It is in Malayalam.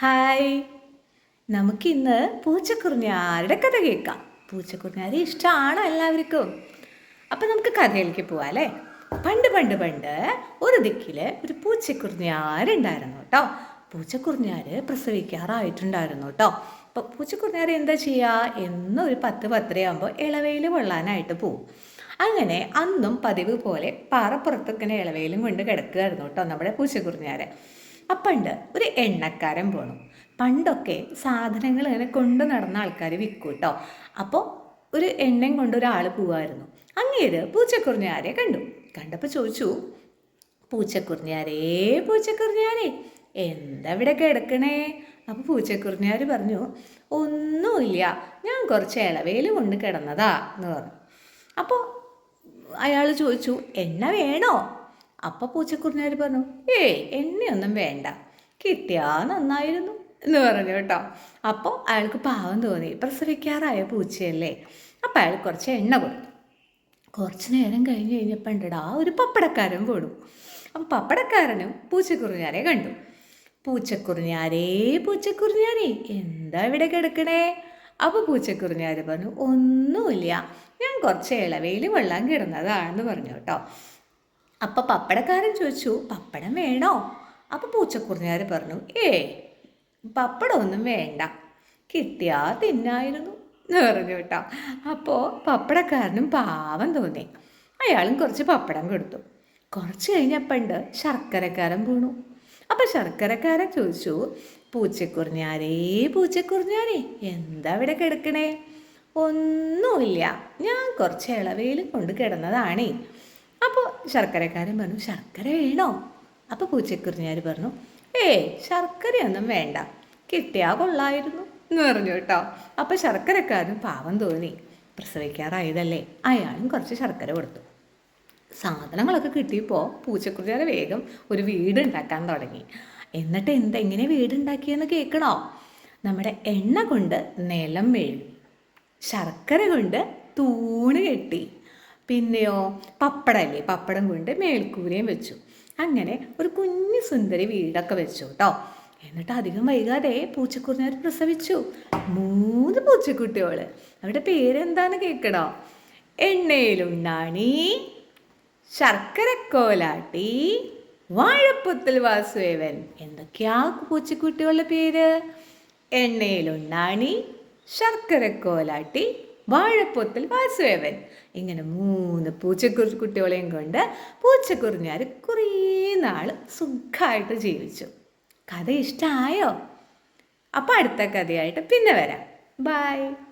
ഹായ്. നമുക്കിന്ന് പൂച്ചക്കുറിഞ്ഞാരുടെ കഥ കേൾക്കാം? പൂച്ചക്കുറിഞ്ഞാരെ ഇഷ്ടമാണോ എല്ലാവർക്കും. അപ്പം നമുക്ക് കഥയിലേക്ക് പോവാം അല്ലേ? പണ്ട് പണ്ട് പണ്ട് ഒരു ദിക്കിൽ ഒരു പൂച്ചക്കുറിഞ്ഞാരുണ്ടായിരുന്നു കേട്ടോ. പൂച്ചക്കുറിഞ്ഞാര് പ്രസവിക്കാറായിട്ടുണ്ടായിരുന്നു കേട്ടോ. അപ്പോൾ പൂച്ചക്കുറിഞ്ഞാര് എന്താ ചെയ്യുക എന്നും ഒരു പത്ത് പത്തരയാകുമ്പോൾ ഇളവയിൽ കൊള്ളാനായിട്ട് പോവും. അങ്ങനെ അന്നും പതിവ് പോലെ പാറപ്പുറത്തൊക്കെ ഇളവയിലും കൊണ്ട് കിടക്കുകയായിരുന്നു കേട്ടോ നമ്മുടെ പൂച്ചക്കുറിഞ്ഞാര്. അപ്പണ്ട് ഒരു എണ്ണക്കാരൻ പോണു. പണ്ടൊക്കെ സാധനങ്ങൾ ഇങ്ങനെ കൊണ്ടു നടന്ന ആൾക്കാർ വിൽക്കും കേട്ടോ അപ്പോൾ ഒരു എണ്ണയും കൊണ്ട് ഒരാൾ പോവായിരുന്നു. അങ്ങേര് പൂച്ചക്കുറിഞ്ഞാരെ കണ്ടു. കണ്ടപ്പോൾ ചോദിച്ചു പൂച്ചക്കുറിഞ്ഞാരേ പൂച്ചക്കുറിഞ്ഞാരേ എന്താ ഇവിടെ കിടക്കണേ? അപ്പോൾ പൂച്ചക്കുറിഞ്ഞാർ പറഞ്ഞു ഒന്നുമില്ല ഞാൻ കുറച്ച് ഇളവേൽ കൊണ്ട് കിടന്നതാ എന്ന് പറഞ്ഞു. അപ്പോൾ അയാൾ ചോദിച്ചു എണ്ണ വേണോ? അപ്പോൾ പൂച്ചക്കുറിഞ്ഞാർ പറഞ്ഞു ഏയ് എണ്ണയൊന്നും വേണ്ട. കിട്ടിയാ നന്നായിരുന്നു എന്ന് പറഞ്ഞു കേട്ടോ. അപ്പോൾ അയാൾക്ക് പാവം തോന്നി. പ്രസവിക്കാറായ പൂച്ചയല്ലേ? അപ്പോൾ അയാൾ കുറച്ച് എണ്ണ കൊടുത്തു. കുറച്ച് നേരം കഴിഞ്ഞ് കഴിഞ്ഞപ്പോൾ ഉണ്ടടാ ഒരു പപ്പടക്കാരൻ പോടും അപ്പം പപ്പടക്കാരനും പൂച്ചക്കുറിഞ്ഞാരെ കണ്ടു. പൂച്ചക്കുറിഞ്ഞാരേ പൂച്ചക്കുറിഞ്ഞാരേ എന്താ ഇവിടെ കിടക്കണേ? അപ്പോൾ പൂച്ചക്കുറിഞ്ഞാർ പറഞ്ഞു ഒന്നുമില്ല. ഞാൻ കുറച്ച് ഇളവയിൽ വെള്ളം കിടന്നതാണെന്ന് പറഞ്ഞു കേട്ടോ. അപ്പം പപ്പടക്കാരൻ ചോദിച്ചു പപ്പടം വേണോ? അപ്പോൾ പൂച്ചക്കുറിഞ്ഞാർ പറഞ്ഞു ഏ പപ്പടമൊന്നും വേണ്ട. കിട്ടിയാ തിന്നായിരുന്നു. എന്ന് പറഞ്ഞു കേട്ടോ. അപ്പോൾ പപ്പടക്കാരനും പാവം തോന്നി. അയാളും കുറച്ച് പപ്പടം കൊടുത്തു. കുറച്ച് കഴിഞ്ഞപ്പണ്ട് ശർക്കരക്കാരൻ വീണു. അപ്പം ശർക്കരക്കാരൻ ചോദിച്ചു പൂച്ചക്കുറിഞ്ഞാരേ പൂച്ചക്കുറിഞ്ഞാരേ എന്താ ഇവിടെ കിടക്കണേ? ഒന്നുമില്ല. ഞാൻ കുറച്ച് ഇളവേലും കൊണ്ട് കിടന്നതാണേ. അപ്പോൾ ശർക്കരക്കാരൻ പറഞ്ഞു ശർക്കര വേണോ? അപ്പോൾ പൂച്ചക്കുറിഞ്ഞാർ പറഞ്ഞു ഏയ് ശർക്കരയൊന്നും വേണ്ട. കിട്ടിയാ കൊള്ളായിരുന്നു. എന്ന് പറഞ്ഞു കേട്ടോ. അപ്പോൾ ശർക്കരക്കാരൻ പാവം തോന്നി. പ്രസവിക്കാറായതല്ലേ. അയാളും കുറച്ച് ശർക്കര കൊടുത്തു. സാധനങ്ങളൊക്കെ കിട്ടിയപ്പോൾ പൂച്ചക്കുറിഞ്ഞാർ വേഗം ഒരു വീട് ഉണ്ടാക്കാൻ തുടങ്ങി. എന്നിട്ട് എന്തെങ്ങനെ വീടുണ്ടാക്കിയെന്ന് കേൾക്കണോ? നമ്മുടെ എണ്ണ കൊണ്ട് നിലം വീഴും ശർക്കര കൊണ്ട് തൂണ് കെട്ടി. പിന്നെയോ പപ്പടല്ലേ? പപ്പടം കൊണ്ട് മേൽക്കൂരയും വെച്ചു. അങ്ങനെ ഒരു കുഞ്ഞു സുന്ദരി വീടൊക്കെ വെച്ചു കേട്ടോ എന്നിട്ട് അധികം വൈകാതെ പൂച്ചക്കുറിഞ്ഞാർ പ്രസവിച്ചു. മൂന്ന് പൂച്ചക്കുട്ടികൾ അവരുടെ പേരെന്താന്ന് കേൾക്കണോ എണ്ണയിലുണ്ണാണി ശർക്കരക്കോലാട്ടി വാഴപ്പുത്തൽ വാസുദേവൻ. എന്തൊക്കെയാ പൂച്ചക്കുട്ടികളുടെ പേര്? എണ്ണയിലുണ്ണാണി ശർക്കരക്കോലാട്ടി വാഴപ്പൊത്തൽ വാസുദേവൻ. ഇങ്ങനെ മൂന്ന് പൂച്ചക്കുട്ടികളെയും കൊണ്ട് പൂച്ചക്കുറിഞ്ഞാർ കുറേ നാൾ സുഖമായിട്ട് ജീവിച്ചു. കഥ ഇഷ്ടമായോ അപ്പോൾ അടുത്ത കഥയായിട്ട് പിന്നെ വരാം. ബായ്